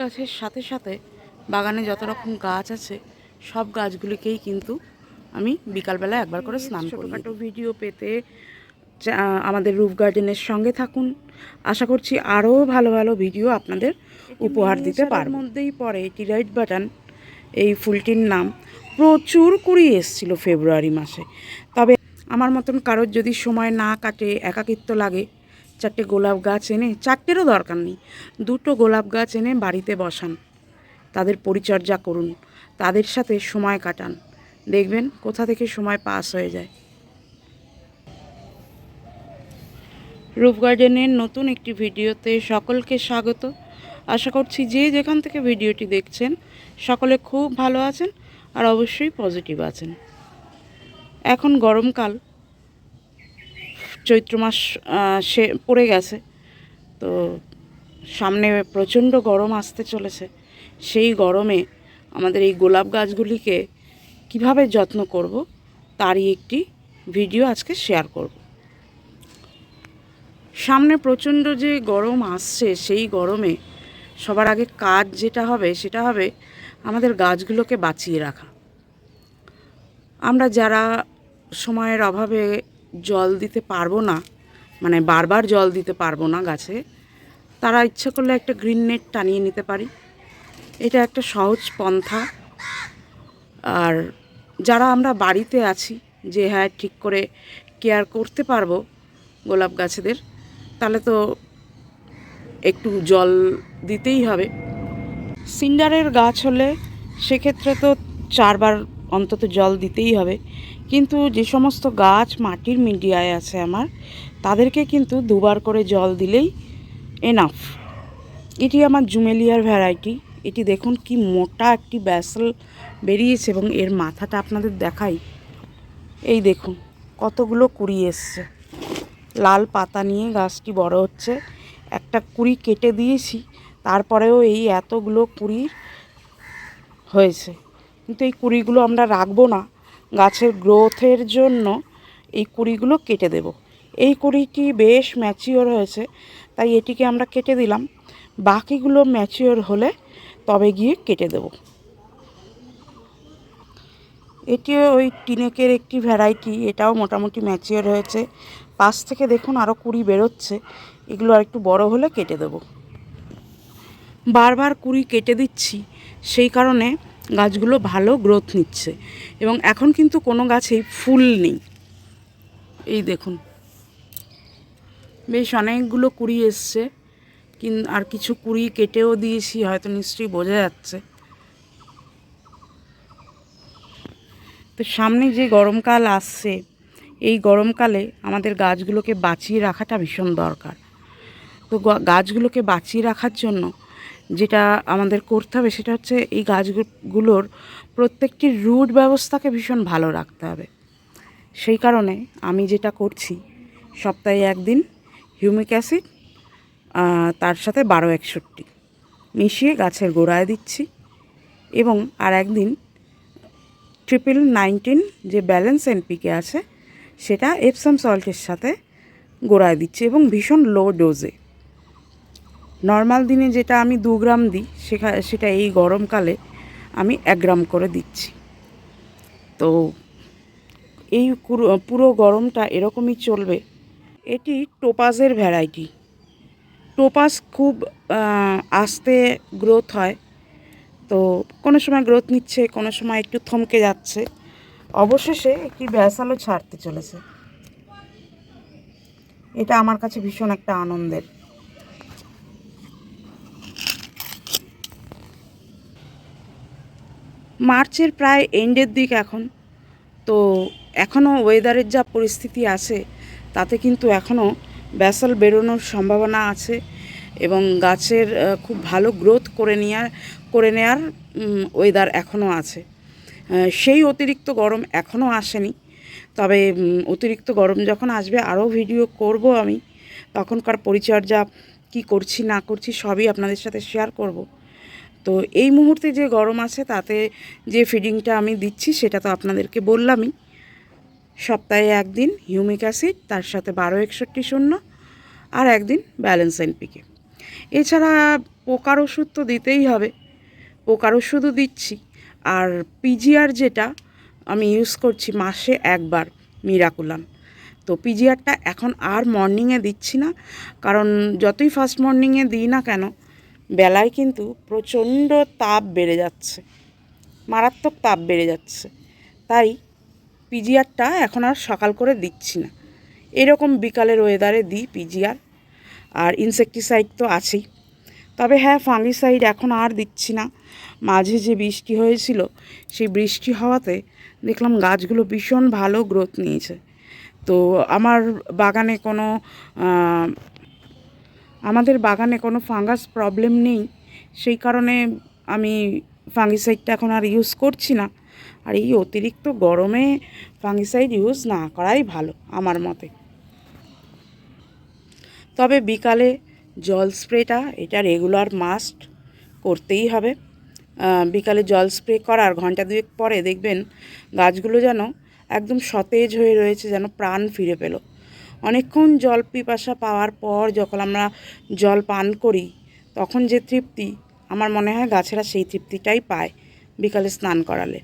গাছের সাথে সাথে বাগানে যত রকম গাছ আছে সব গাছগুলিকেই কিন্তু আমি বিকালবেলা একবার করে স্নান করি ছোটোখাটো ভিডিও পেতে আমাদের রুফ গার্ডেনের সঙ্গে থাকুন। আশা করছি আরও ভালো ভালো ভিডিও আপনাদের উপহার দিতে পারব। মধ্যেই পড়ে টিরাইট বাটান এই ফুলটির নাম। প্রচুর কুড়ি এসছিল ফেব্রুয়ারি মাসে। তবে আমার মতন কারোর যদি সময় না কাটে একাকিত্ব লাগে চারটে গোলাপ গাছ এনে, চারটেরও দরকার নেই। দুটো গোলাপ গাছ এনে বাড়িতে বসান। তাদের পরিচর্যা করুন। তাদের সাথে সময় কাটান। দেখবেন কোথা থেকে সময় পাস হয়ে যায়। রূপ গার্ডেনের নতুন একটি ভিডিওতে সকলকে স্বাগত। আশা করছি যে যেখান থেকে ভিডিওটি দেখছেন, সকলে খুব ভালো আছেন আর অবশ্যই পজিটিভ আছেন। এখন গরমকাল। চৈত্র মাস সে পড়ে গেছে। তো সামনে প্রচণ্ড গরম আসতে চলেছে। সেই গরমে আমাদের এই গোলাপ গাছগুলিকে কীভাবে যত্ন করব, তারই একটি ভিডিও আজকে শেয়ার করব। সামনে প্রচণ্ড যে গরম আসছে, সেই গরমে সবার আগে কাজ যেটা হবে, সেটা হবে আমাদের গাছগুলোকে বাঁচিয়ে রাখা। আমরা যারা সময়ের অভাবে জল দিতে পারব না মানে বারবার জল দিতে পারব না গাছে, তারা ইচ্ছা করলে একটা গ্রিন নেট টানিয়ে নিতে পারি। এটা একটা সহজ পন্থা। আর যারা আমরা বাড়িতে আছি, যে হ্যাঁ ঠিক করে কেয়ার করতে পারব গোলাপ গাছেদের, তাহলে তো একটু জল দিতেই হবে। সিন্ডারের গাছ হলে সেক্ষেত্রে তো চারবার অন্তত জল দিতেই হবে। কিন্তু যে সমস্ত গাছ মাটির মিডিয়ায় আছে আমার, তাদেরকে কিন্তু দুবার করে জল দিলেই এনাফ এটি আমার জুমেলিয়ার ভ্যারাইটি। এটি দেখুন কি মোটা একটি ব্যাসল বেরিয়েছে এবং এর মাথাটা আপনাদের দেখাই। এই দেখুন, কতগুলো কুড়ি এসছে। লাল পাতা নিয়ে গাছটি বড় হচ্ছে। একটা কুড়ি কেটে দিয়েছি, তারপরেও এই এতগুলো কুড়ি হয়েছে। কিন্তু এই কুড়িগুলো আমরা রাখব না। গাছের গ্রোথের জন্য এই কুড়িগুলো কেটে দেব। এই কুড়িটি বেশ ম্যাচিওর হয়েছে, তাই এটিকে আমরা কেটে দিলাম। বাকিগুলো ম্যাচিওর হলে তবে গিয়ে কেটে দেব। এটি ওই টিনেকের একটি ভ্যারাইটি, এটাও মোটামুটি ম্যাচিওর হয়েছে। পাশ থেকে দেখুন আরও কুড়ি বেরোচ্ছে, এগুলো আর একটু বড় হলে কেটে দেব। বারবার কুড়ি কেটে দিচ্ছি, সেই কারণে গাছগুলো ভালো গ্রোথ নিচ্ছে। এবং এখন কিন্তু কোনো গাছেই ফুল নেই। এই দেখুন। বেশ অনেকগুলো কুড়ি এসছে। কিন, আর কিছু কুড়ি কেটেও দিয়েছি, হয়তো নিশ্চয়ই বোঝা যাচ্ছে। তো সামনে যে গরমকাল আসছে, এই গরমকালে আমাদের গাছগুলোকে বাঁচিয়ে রাখাটা ভীষণ দরকার। তো গাছগুলোকে বাঁচিয়ে রাখার জন্য যেটা আমাদের করতে হবে সেটা হচ্ছে এই গাছগুলোর প্রত্যেকটি রুট ব্যবস্থাকে ভীষণ ভালো রাখতে হবে। সেই কারণে আমি যেটা করছি, সপ্তাহে একদিন হিউমিক অ্যাসিড তার সাথে বারো একষট্টি মিশিয়ে গাছের গোড়ায় দিচ্ছি এবং আর একদিন ট্রিপল নাইনটিন যে ব্যালেন্স এনপিকে আছে, সেটা এপসাম সল্টের সাথে গোড়ায় দিচ্ছি এবং ভীষণ লো ডোজে নর্মাল দিনে যেটা আমি দু গ্রাম দিই, সেখা, সেটা এই গরমকালে আমি এক গ্রাম করে দিচ্ছি। তো এই পুরো গরমটা এরকমই চলবে। এটি টোপাজের ভ্যারাইটি। টোপাস খুব আস্তে গ্রোথ হয়। তো কোনো সময় গ্রোথ নিচ্ছে, কোনো সময় একটু থমকে যাচ্ছে। অবশেষে একটি ব্যাসালও ছাড়তে চলেছে। এটা আমার কাছে ভীষণ একটা আনন্দের। মার্চের প্রায় এন্ডের দিক এখন। তো এখনও ওয়েদারের যা পরিস্থিতি আছে, তাতে কিন্তু এখনও ব্যাসল বেরোনোর সম্ভাবনা আছে এবং গাছের খুব ভালো গ্রোথ করে নেওয়ার করে নেওয়ার ওয়েদার এখনও আছে। সেই অতিরিক্ত গরম এখনও আসেনি। তবে অতিরিক্ত গরম যখন আসবে, আরও ভিডিও করব আমি। তখনকার পরিচর্যা কি করছি, না করছি, সবই আপনাদের সাথে শেয়ার করব। তো এই মুহূর্তে যে গরম আছে, তাতে যে ফিডিংটা আমি দিচ্ছি, সেটা তো আপনাদেরকে বললামই। সপ্তাহে একদিন হিউমিক অ্যাসিড তার সাথে বারো একষট্টি শূন্য, আর একদিন ব্যালেন্স এনপিকে এছাড়া পোকার ওষুধ তো দিতেই হবে। পোকার ওষুধও দিচ্ছি। আর পিজিআর যেটা, আমি ইউজ করছি মাসে একবার মিরাকুলাম তো পিজিআরটা এখন আর মর্নিংয়ে দিচ্ছি না, কারণ যতই ফার্স্ট মর্নিংয়ে দিই না কেন বেলায় কিন্তু প্রচণ্ড তাপ বেড়ে যাচ্ছে। মারাত্মক তাপ বেড়ে যাচ্ছে। তাই পিজিআরটা এখন আর সকাল করে দিচ্ছি না। এরকম বিকালের ওয়েদারে দিই পিজিআর। আর ইনসেকটিসাইড তো আছেই। তবে হ্যাঁ ফাঙ্গিসাইড এখন আর দিচ্ছি না। মাঝে যে বৃষ্টি হয়েছিল, সেই বৃষ্টি হওয়াতে দেখলাম গাছগুলো ভীষণ ভালো গ্রোথ নিয়েছে। তো আমার বাগানে কোনো আমাদের বাগানে কোনো ফাঙ্গাস প্রবলেম নেই। সেই কারণে আমি ফাঙ্গিসাইডটা এখন আর ইউজ করছি না। আর এই অতিরিক্ত গরমে ফাঙ্গিসাইড ইউজ না করাই ভালো, আমার মতে। তবে বিকালে জল স্প্রেটা এটা রেগুলার মাস্ট করতেই হবে। বিকালে জল স্প্রে করার ঘণ্টা দুয়েক পরে দেখবেন গাছগুলো যেন একদম সতেজ হয়ে রয়েছে, যেন প্রাণ ফিরে পেল। অনেকক্ষণ জল পিপাসা পাওয়ার পর যখন আমরা জল পান করি, তখন যে তৃপ্তি, আমার মনে হয় গাছেরা সেই তৃপ্তিটাই পায় বিকালে স্নান করালে।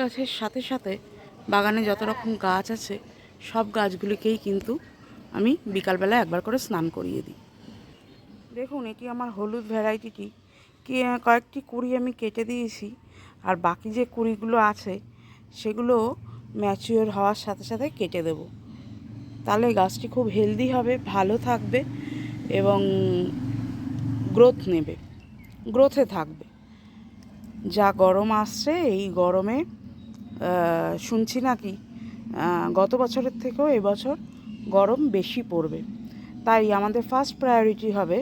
গাছের সাথে সাথে বাগানে যত রকম গাছ আছে, সব গাছগুলিকেই কিন্তু আমি বিকালবেলা একবার করে স্নান করিয়ে দিই। দেখুন, এটি আমার হলুদ ভ্যারাইটিটি। কে, কয়েকটি কুড়ি আমি কেটে দিয়েছি, আর বাকি যে কুড়িগুলো আছে, সেগুলো ম্যাচিওর হওয়ার সাথে সাথে কেটে দেব। তাহলে গাছটি খুব হেলদি হবে, ভালো থাকবে এবং গ্রোথ নেবে গ্রোথে থাকবে। যা গরম আসছে, এই গরমে শুনছি নাকি গত বছরের থেকেও এবছর গরম বেশি পড়বে। তাই আমাদের ফার্স্ট প্রায়োরিটি হবে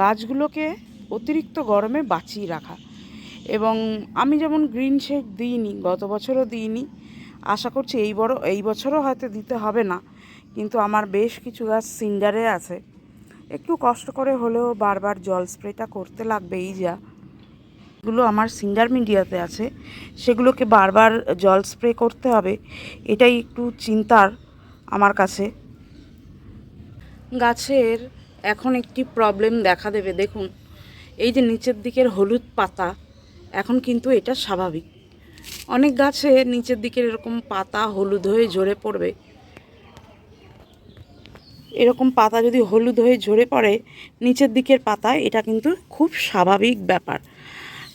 গাছগুলোকে অতিরিক্ত গরমে বাঁচিয়ে রাখা। এবং আমি যেমন গ্রিন শেড দিইনি, গত বছরও দিইনি, আশা করছি এই বড়, এই বছরও হয়তো দিতে হবে না। কিন্তু আমার বেশ কিছু গাছ সিন্ডারে আছে। একটু কষ্ট করে হলেও বারবার জল স্প্রেটা করতে লাগবে এই যা। যেগুলো আমার সিন্ডার মিডিয়াতে আছে। সেগুলোকে বারবার জল স্প্রে করতে হবে, এটাই একটু চিন্তার আমার কাছে। গাছের এখন একটি প্রবলেম দেখা দেবে, দেখুন। এই যে নিচের দিকের হলুদ পাতা, এখন কিন্তু এটা স্বাভাবিক। অনেক গাছে নিচের দিকের এরকম পাতা হলুদ হয়ে ঝরে পড়বে। এরকম পাতা যদি হলুদ হয়ে ঝরে পড়ে, নিচের দিকের পাতা, এটা কিন্তু খুব স্বাভাবিক ব্যাপার।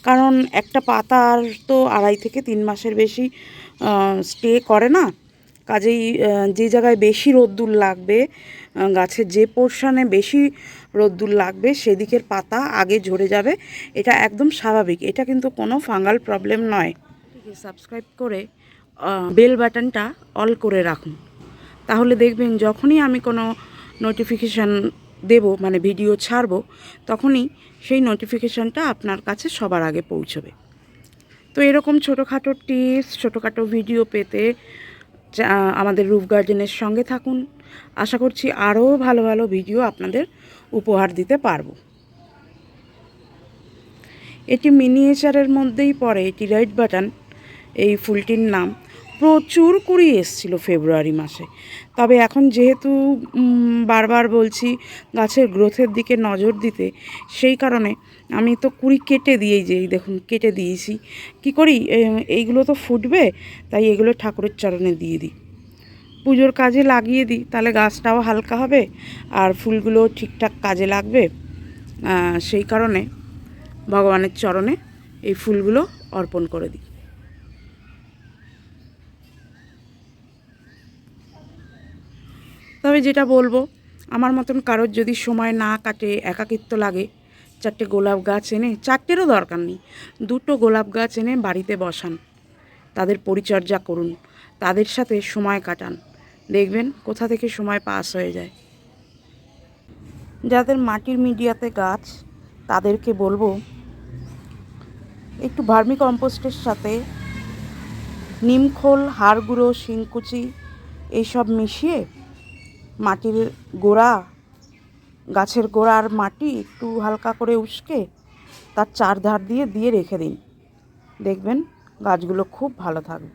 কারণ একটা পাতার তো আড়াই থেকে তিন মাসের বেশি স্টে করে না। কাজেই যে জায়গায় বেশি রোদ্দুর লাগবে গাছের যে পোর্শনে বেশি রোদ্দুর লাগবে, সেদিকের পাতা আগে ঝরে যাবে, এটা একদম স্বাভাবিক। এটা কিন্তু কোনো ফাঙ্গাল প্রবলেম নয়। সাবস্ক্রাইব করে বেল বাটনটা অল করে রাখুন। তাহলে দেখবেন যখনই আমি কোনো নোটিফিকেশান দেব মানে ভিডিও ছাড়বো, তখনই সেই নোটিফিকেশানটা আপনার কাছে সবার আগে পৌঁছবে। তো এরকম ছোটোখাটো টিপস ছোটোখাটো ভিডিও পেতে আমাদের রুফ গার্ডেনের সঙ্গে থাকুন। আশা করছি আরও ভালো ভালো ভিডিও আপনাদের উপহার দিতে পারব। এটি মিনিয়েচারের মধ্যেই পড়ে, এটি রাইট বাটন এই ফুলটির নাম। প্রচুর কুড়ি এসছিল ফেব্রুয়ারি মাসে। তবে এখন যেহেতু বারবার বলছি গাছের গ্রোথের দিকে নজর দিতে, সেই কারণে আমি তো কুড়ি কেটে দিয়েই যে, এই দেখুন, কেটে দিয়েছি। কি করি? এইগুলো তো ফুটবে, তাই এগুলো ঠাকুরের চরণে দিয়ে দিই। পুজোর কাজে লাগিয়ে দিই, তাহলে গাছটাও হালকা হবে আর ফুলগুলো ঠিকঠাক কাজে লাগবে। সেই কারণে ভগবানের চরণে এই ফুলগুলো অর্পণ করে দিই। তবে যেটা বলব, আমার মতন কারোর যদি সময় না কাটে, একাকিত্ব লাগে, চারটে গোলাপ গাছ এনে, চারটেরও দরকার নেই, দুটো গোলাপ গাছ এনে বাড়িতে বসান, তাদের পরিচর্যা করুন, তাদের সাথে সময় কাটান, দেখবেন কোথা থেকে সময় পাস হয়ে যায়। যাদের মাটির মিডিয়াতে গাছ, তাদেরকে বলব, একটু ভার্মি কম্পোস্টের সাথে নিমখোল হাড় গুঁড়ো শিংকুচি এইসব মিশিয়ে মাটির গোড়া, গাছের গোড়ার মাটি একটু হালকা করে উস্কে তার চারধার দিয়ে দিয়ে রেখে দিন। দেখবেন গাছগুলো খুব ভালো থাকবে।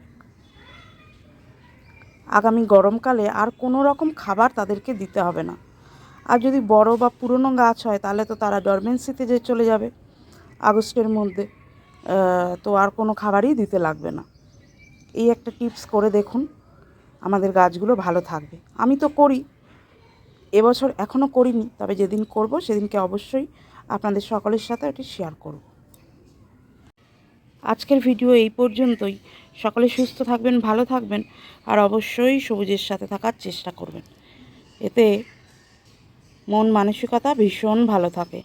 আগামী গরমকালে আর কোনো রকম খাবার তাদেরকে দিতে হবে না। আর যদি বড় বা পুরনো গাছ হয়, তাহলে তো তারা ডরমেন্সিতে যে চলে যাবে। আগস্টের মধ্যে তো আর কোনো খাবারই দিতে লাগবে না। এই একটা টিপস করে দেখুন, আমাদের গাছগুলো ভালো থাকবে। আমি তো করি এবছর এখনও করিনি, তবে যেদিন করব সেদিনকে অবশ্যই আপনাদের সকলের সাথে ওটি শেয়ার করব। আজকের ভিডিও এই পর্যন্তই। সকলে সুস্থ থাকবেন, ভালো থাকবেন, আর অবশ্যই সবুজের সাথে থাকার চেষ্টা করবেন। এতে মন মানসিকতা ভীষণ ভালো থাকে।